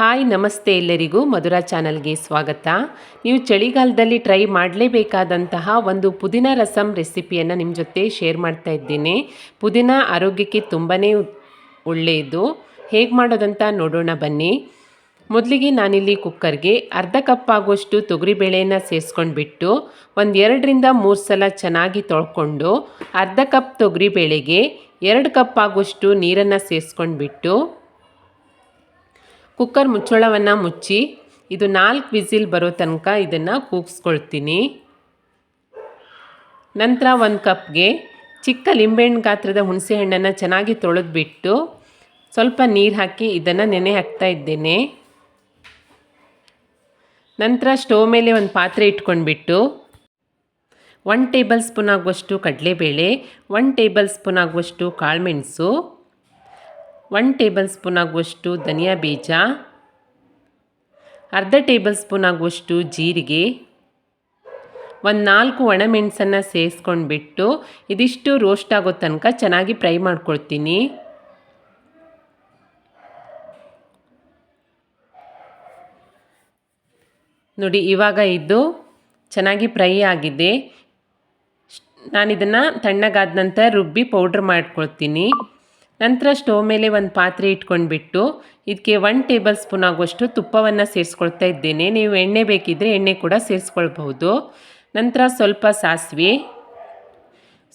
Hi, ನಮಸ್ತೆ ಎಲ್ಲರಿಗೂ ಮಧುರಾ ಚಾನಲ್ಗೆ ಸ್ವಾಗತ. ನೀವು ಚಳಿಗಾಲದಲ್ಲಿ ಟ್ರೈ ಮಾಡಲೇಬೇಕಾದಂತಹ ಒಂದು ಪುದೀನ ರಸಂ ರೆಸಿಪಿಯನ್ನು ನಿಮ್ಮ ಜೊತೆ ಶೇರ್ ಮಾಡ್ತಾ ಇದ್ದೀನಿ. ಪುದೀನ ಆರೋಗ್ಯಕ್ಕೆ ತುಂಬಾ ಒಳ್ಳೆಯದು ಹೇಗೆ ಮಾಡೋದಂತ ನೋಡೋಣ ಬನ್ನಿ. ಮೊದಲಿಗೆ ನಾನಿಲ್ಲಿ ಕುಕ್ಕರ್ಗೆ ಅರ್ಧ ಕಪ್ ಆಗುವಷ್ಟು ತೊಗರಿಬೇಳೆಯನ್ನು ಸೇರಿಸ್ಕೊಂಡ್ಬಿಟ್ಟು ಒಂದು ಎರಡರಿಂದ ಮೂರು ಸಲ ಚೆನ್ನಾಗಿ ತೊಳ್ಕೊಂಡು ಅರ್ಧ ಕಪ್ ತೊಗರಿಬೇಳೆಗೆ ಎರಡು ಕಪ್ ಆಗುವಷ್ಟು ನೀರನ್ನು ಸೇರಿಸ್ಕೊಂಡ್ಬಿಟ್ಟು ಕುಕ್ಕರ್ ಮುಚ್ಚಳವನ್ನು ಮುಚ್ಚಿ ಇದು ನಾಲ್ಕು ವಿಸಿಲ್ ಬರೋ ತನಕ ಇದನ್ನು ಕೂಗಿಸ್ಕೊಳ್ತೀನಿ. ನಂತರ ಒಂದು ಕಪ್ಗೆ ಚಿಕ್ಕ ಲಿಂಬೆಹಣ್ಣು ಗಾತ್ರದ ಹುಣಸೆಹಣ್ಣನ್ನು ಚೆನ್ನಾಗಿ ತೊಳೆದ್ಬಿಟ್ಟು ಸ್ವಲ್ಪ ನೀರು ಹಾಕಿ ಇದನ್ನು ನೆನೆ ಹಾಕ್ತಾ ಇದ್ದೇನೆ. ನಂತರ ಸ್ಟೋವ್ ಮೇಲೆ ಒಂದು ಪಾತ್ರೆ ಇಟ್ಕೊಂಡ್ಬಿಟ್ಟು ಒನ್ ಟೇಬಲ್ ಸ್ಪೂನ್ ಆಗುವಷ್ಟು ಕಡಲೆಬೇಳೆ ಒನ್ ಟೇಬಲ್ ಸ್ಪೂನ್ ಆಗುವಷ್ಟು ಕಾಳುಮೆಣಸು ಒನ್ ಟೇಬಲ್ ಸ್ಪೂನ್ ಆಗುವಷ್ಟು ಧನಿಯಾ ಬೀಜ, ಅರ್ಧ ಟೇಬಲ್ ಸ್ಪೂನ್ ಆಗುವಷ್ಟು ಜೀರಿಗೆ, ಒಂದು ನಾಲ್ಕು ಒಣಮೆಣಸನ್ನು ಸೇರಿಸ್ಕೊಂಡ್ಬಿಟ್ಟು ಇದಿಷ್ಟು ರೋಸ್ಟ್ ಆಗೋ ತನಕ ಚೆನ್ನಾಗಿ ಫ್ರೈ ಮಾಡ್ಕೊಳ್ತೀನಿ. ನೋಡಿ, ಇವಾಗ ಇದು ಚೆನ್ನಾಗಿ ಫ್ರೈ ಆಗಿದೆ. ನಾನಿದನ್ನು ತಣ್ಣಗಾದ ನಂತರ ರುಬ್ಬಿ ಪೌಡ್ರ್ ಮಾಡ್ಕೊಳ್ತೀನಿ. ನಂತರ ಸ್ಟೋವ್ ಮೇಲೆ ಒಂದು ಪಾತ್ರೆ ಇಟ್ಕೊಂಡ್ಬಿಟ್ಟು ಇದಕ್ಕೆ ಒನ್ ಟೇಬಲ್ ಸ್ಪೂನ್ ಆಗುವಷ್ಟು ತುಪ್ಪವನ್ನು ಸೇರಿಸ್ಕೊಳ್ತಾ ಇದ್ದೇನೆ. ನೀವು ಎಣ್ಣೆ ಬೇಕಿದ್ದರೆ ಎಣ್ಣೆ ಕೂಡ ಸೇರಿಸ್ಕೊಳ್ಬಹುದು. ನಂತರ ಸ್ವಲ್ಪ ಸಾಸಿವೆ,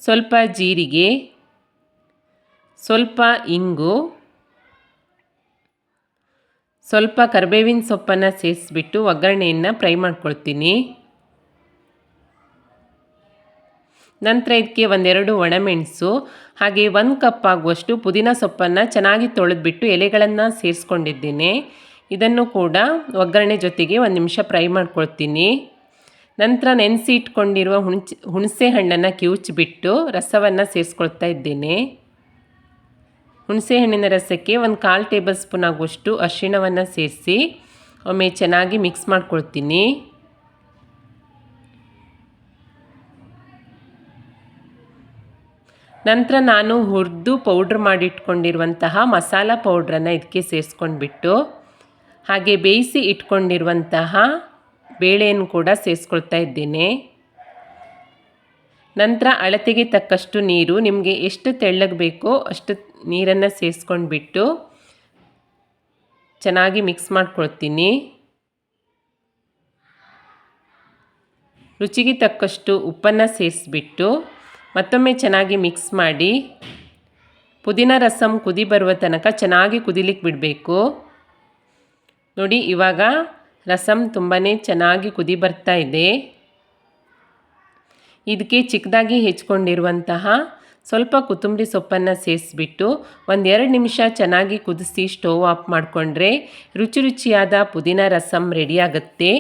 ಸ್ವಲ್ಪ ಜೀರಿಗೆ, ಸ್ವಲ್ಪ ಇಂಗು, ಸ್ವಲ್ಪ ಕರಿಬೇವಿನ ಸೊಪ್ಪನ್ನು ಸೇರಿಸ್ಬಿಟ್ಟು ಒಗ್ಗರಣೆಯನ್ನು ಫ್ರೈ ಮಾಡ್ಕೊಳ್ತೀನಿ. ನಂತರ ಇದಕ್ಕೆ ಒಂದೆರಡು ಒಣಮೆಣಸು, ಹಾಗೆ ಒಂದು ಕಪ್ ಆಗುವಷ್ಟು ಪುದೀನ ಸೊಪ್ಪನ್ನು ಚೆನ್ನಾಗಿ ತೊಳೆದ್ಬಿಟ್ಟು ಎಲೆಗಳನ್ನು ಸೇರಿಸ್ಕೊಂಡಿದ್ದೀನಿ. ಇದನ್ನು ಕೂಡ ಒಗ್ಗರಣೆ ಜೊತೆಗೆ ಒಂದು ನಿಮಿಷ ಫ್ರೈ ಮಾಡ್ಕೊಳ್ತೀನಿ. ನಂತರ ನೆನೆಸಿ ಇಟ್ಕೊಂಡಿರುವ ಹುಣಸೆ ಹುಣಸೆ ಹಣ್ಣನ್ನು ಕಿವುಚಿಬಿಟ್ಟು ರಸವನ್ನು ಸೇರಿಸ್ಕೊಳ್ತಾ ಇದ್ದೀನಿ. ಹುಣಸೆ ಹಣ್ಣಿನ ರಸಕ್ಕೆ ಒಂದು ಕಾಲು ಟೇಬಲ್ ಸ್ಪೂನ್ ಆಗುವಷ್ಟು ಅರಿಶಿಣವನ್ನು ಸೇರಿಸಿ, ಒಮ್ಮೆ ಚೆನ್ನಾಗಿ ಮಿಕ್ಸ್ ಮಾಡ್ಕೊಳ್ತೀನಿ. ನಂತರ ನಾನು ಹುರಿದು ಪೌಡ್ರ್ ಮಾಡಿಟ್ಕೊಂಡಿರುವಂತಹ ಮಸಾಲ ಪೌಡ್ರನ್ನು ಇದಕ್ಕೆ ಸೇರಿಸ್ಕೊಂಡ್ಬಿಟ್ಟು, ಹಾಗೆ ಬೇಯಿಸಿ ಇಟ್ಕೊಂಡಿರುವಂತಹ ಬೇಳೆಯನ್ನು ಕೂಡ ಸೇರಿಸ್ಕೊಳ್ತಾ ಇದ್ದೇನೆ. ನಂತರ ಅಳತೆಗೆ ತಕ್ಕಷ್ಟು ನೀರು, ನಿಮಗೆ ಎಷ್ಟು ತೆಳ್ಳಗೆ ಬೇಕೋ ಅಷ್ಟು ನೀರನ್ನು ಸೇರಿಸ್ಕೊಂಡ್ಬಿಟ್ಟು ಚೆನ್ನಾಗಿ ಮಿಕ್ಸ್ ಮಾಡ್ಕೊಳ್ತೀನಿ. ರುಚಿಗೆ ತಕ್ಕಷ್ಟು ಉಪ್ಪನ್ನು ಸೇರಿಸ್ಬಿಟ್ಟು ಮತ್ತೊಮ್ಮೆ ಚೆನ್ನಾಗಿ ಮಿಕ್ಸ್ ಮಾಡಿ ಪುದೀನ ರಸಮ್ ಕುದಿ ಬರುವ ತನಕ ಚೆನ್ನಾಗಿ ಕುದಿಲಿಕ್ಕೆ ಬಿಡಬೇಕು. ನೋಡಿ, ಇವಾಗ ರಸಮ್ ತುಂಬಾ ಚೆನ್ನಾಗಿ ಕುದಿ ಬರ್ತಾ ಇದೆ. ಇದಕ್ಕೆ ಚಿಕ್ಕದಾಗಿ ಹೆಚ್ಕೊಂಡಿರುವಂತಹ ಸ್ವಲ್ಪ ಕೊತ್ತಂಬರಿ ಸೊಪ್ಪನ್ನು ಸೇರಿಸ್ಬಿಟ್ಟು ಒಂದೆರಡು ನಿಮಿಷ ಚೆನ್ನಾಗಿ ಕುದಿಸಿ ಸ್ಟವ್ ಆಫ್ ಮಾಡಿಕೊಂಡ್ರೆ ರುಚಿ ರುಚಿಯಾದ ಪುದೀನ ರಸಮ್ ರೆಡಿಯಾಗುತ್ತೆ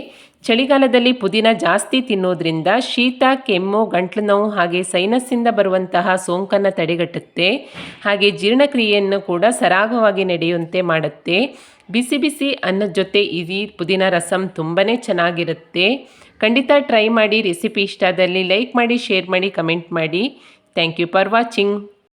ಚಳಿಗಾಲದಲ್ಲಿ ಪುದೀನ ಜಾಸ್ತಿ ತಿನ್ನೋದ್ರಿಂದ ಶೀತ, ಕೆಮ್ಮು, ಗಂಟ್ಲು ನೋವು ಹಾಗೆ ಸೈನಸ್ಸಿಂದ ಬರುವಂತಹ ಸೋಂಕನ್ನು ತಡೆಗಟ್ಟುತ್ತೆ. ಹಾಗೆ ಜೀರ್ಣಕ್ರಿಯೆಯನ್ನು ಕೂಡ ಸರಾಗವಾಗಿ ನಡೆಯುವಂತೆ ಮಾಡುತ್ತೆ. ಬಿಸಿ ಬಿಸಿ ಅನ್ನದ ಜೊತೆ ಈ ಪುದೀನ ರಸಂ ತುಂಬಾ ಚೆನ್ನಾಗಿರುತ್ತೆ. ಖಂಡಿತ ಟ್ರೈ ಮಾಡಿ ರೆಸಿಪಿ ಇಷ್ಟ ಆದಲ್ಲಿ ಲೈಕ್ ಮಾಡಿ, ಶೇರ್ ಮಾಡಿ, ಕಮೆಂಟ್ ಮಾಡಿ. Thank you for watching.